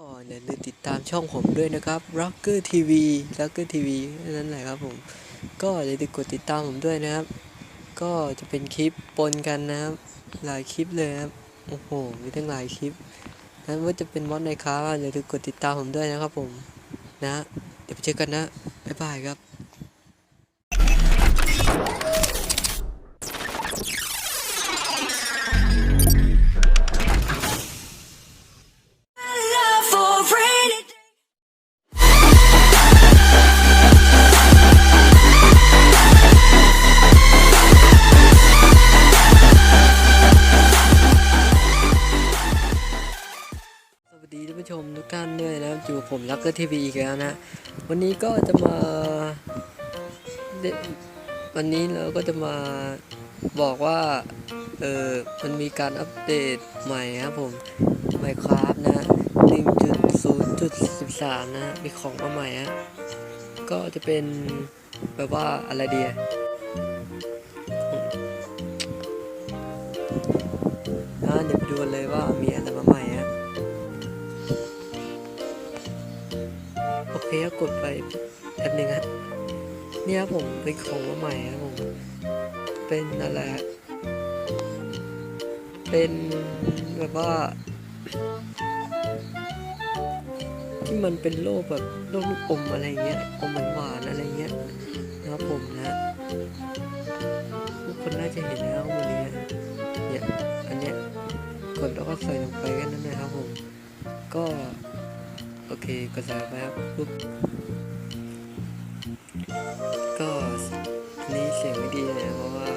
ก่อนอย่าลืมติดตามช่องผมด้วยนะครับ Rocker TV Rocker TV นั่นแหละครับผม ก็อย่าลืมกดติดตามผมด้วยนะครับ ก็จะเป็นคลิปปนกันนะครับ หลายคลิปเลยครับ โอ้โห มีทั้งหลายคลิป นั้นว่าจะเป็นมอดในค้าอย่าลืมกดติดตามผมด้วยนะครับผม นะ เดี๋ยวไปเจอกันนะ บ๊ายบายครับ กท่านด้วยนะครับอยู่ผมลักเกอร์ทีวีอีกแล้วนะ วันนี้ก็จะมาเดวันนี้เราก็จะมาบอกว่า เออมันมีการอัปเดตใหม่ครับผม Minecraft นะ 1.0.13 นะ มีของมาใหม่ฮะ ก็จะเป็นแบบว่าอะไรเดียนะเดี๋ยวไปดูเลยว่ามี กดไปแป๊บหนึงฮะเนี่ยครับผมเป็นของมาใหม่ครับผม เป็นอะไรเป็นแบบว่า ที่มันเป็นโลกแบบโลกลูกอมอะไรเงี้ยอมหวานอะไรเงี้ยนะครับผมนะทุกคนน่าจะเห็นแล้ววันนี้เนี่ยอันเนี้ยกดแล้วก็ใส่ลงไปแค่นั้นนะครับผมก็ โอเคกดใส่ไปครับปุ๊บก็อันนี้เสียงไม่ดีเลยนะเพราะว่า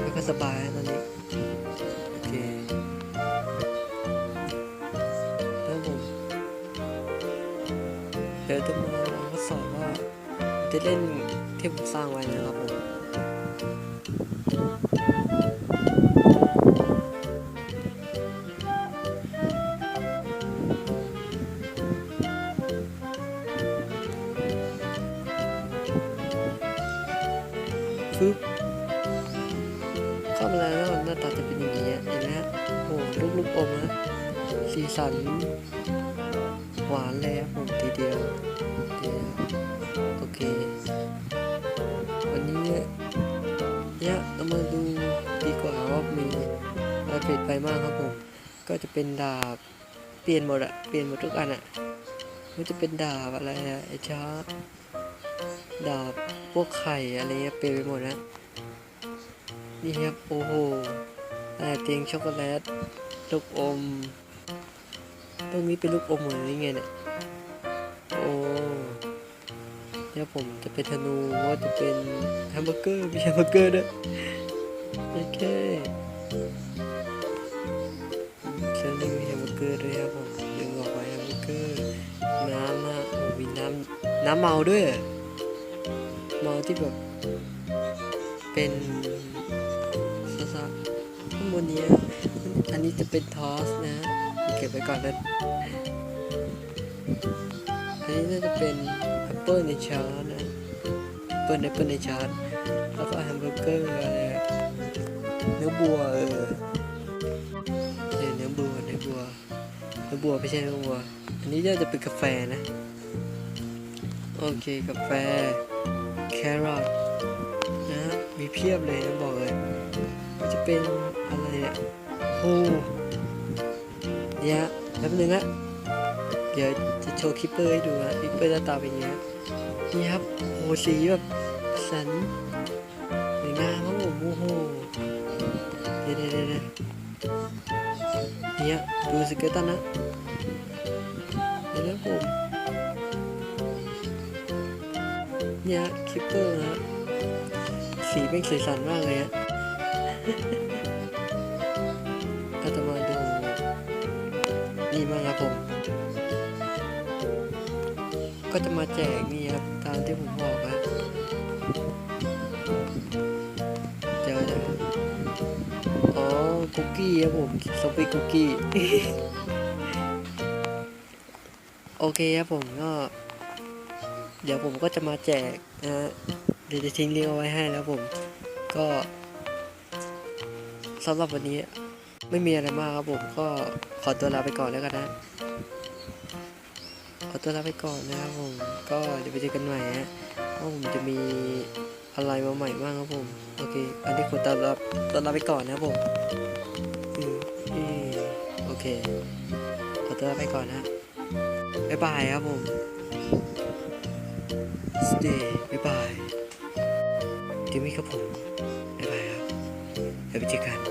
ไม่ค่อยสบายตอนนี้โอเคแล้วผมเดี๋ยวจะมาทดสอบว่าจะเล่นที่ผมสร้างไว้นะครับผม ฟึบเข้ามาแล้วหน้าตาจะเป็นอย่างนี้เห็นไหมฮะโอ้ลูกลูกอมฮะสีสัน หวานเลยครับผมทีเดียวเดียวโอเค วันนี้เนี่ยเนี่ยเรามาดูดีกว่าว่ามีอะไรเปลี่ยนไปมากครับผม ก็จะเป็นดาบเปลี่ยนหมดอะเปลี่ยนหมดทุกอันอะมันจะเป็นดาบอะไรอะไอ้ช้า ดาบพวกไข่อะไรเงี้ยเปไปหมดนะนี่ครับโอ้โหแต่เตียงช็อกโกแลตลูกอม ตรงนี้เป็นลูกอมเหมือนนี่ไงเนี่ยโอ้เดี๋ยวผมจะเป็นธนูว่าจะเป็นแฮมเบอร์เกอร์มีแฮมเบอร์เกอร์ด้วยโอเคเชิญนี่มีแฮมเบอร์เกอร์ด้วยครับผมดึงออกไว้แฮมเบอร์เกอร์น้ำฮะโอ้มีน้ำน้ำเมาด้วย มาที่แบบ เป็นซาซาข้างบนนี้อันนี้จะเป็นทอสนะ เก็บไว้ก่อนนะอันนี้น่าจะเป็นแอปเปิลในชาร์ตนะแอปเปิลแอปเปิลในชาร์ตแล้วก็แฮมเบอร์เกอร์อะไรเนื้อบัวเออเดี๋ยวเนื้อบัวเนื้อบัวเนื้อบัวไม่ใช่เนื้อบัว อันนี้น่าจะเป็นกาแฟนะ โอเคกาแฟ แครอทนะมีเพียบเลยนะบอกเลยมันจะเป็นอะไรเนี่ยโอ้เนี่ยแป๊บนึงอะเดี๋ยวจะโชว์คลิปเปอร์ให้ดูนะคลิปเปอร์หน้าตาเป็นอย่างเงี้ นี่ครับโอ้สีแบบสันสวยงามครับผมโอ้โหเดี๋ยวเดี๋ยวเดี๋ยวเดเนี่ยดูสเกลตันนะเดี๋ยวนะผม เนี่ยคลิปเปอร์นะสีเป็นสีสันมากเลยฮะก็จะมาดูนี่มางครับผม ก็จะมาแจกนี่ครับ ตามที่ผมบอกนะเดี๋ยวนะอ๋อ คุกกี้ครับผมสปิคุกกี้ โอเคครับผมก็ เดี๋ยวผมก็จะมาแจกนะฮะเดี๋ยวจะทิ้งลิงก์เอาไว้ให้แล้วผมก็สำหรับวันนี้ไม่มีอะไรมากครับผมก็ขอตัวลาไปก่อนแล้วกันนะ ขอตัวลาไปก่อนนะครับผมก็เดี๋ยวไปเจอกันใหม่ฮะว่าผมจะมีอะไรมาใหม่บ้างครับผมโอเค อันนี้ขอตัวลาตัวลาไปก่อนนะครับผมอืมอืมโอเคขอตัวลาไปก่อนนะบ๊ายบายครับผม Wednesday บ๊ายบายจิมมี่ครับผมบ๊ายบายครับแล้วไปเจอกัน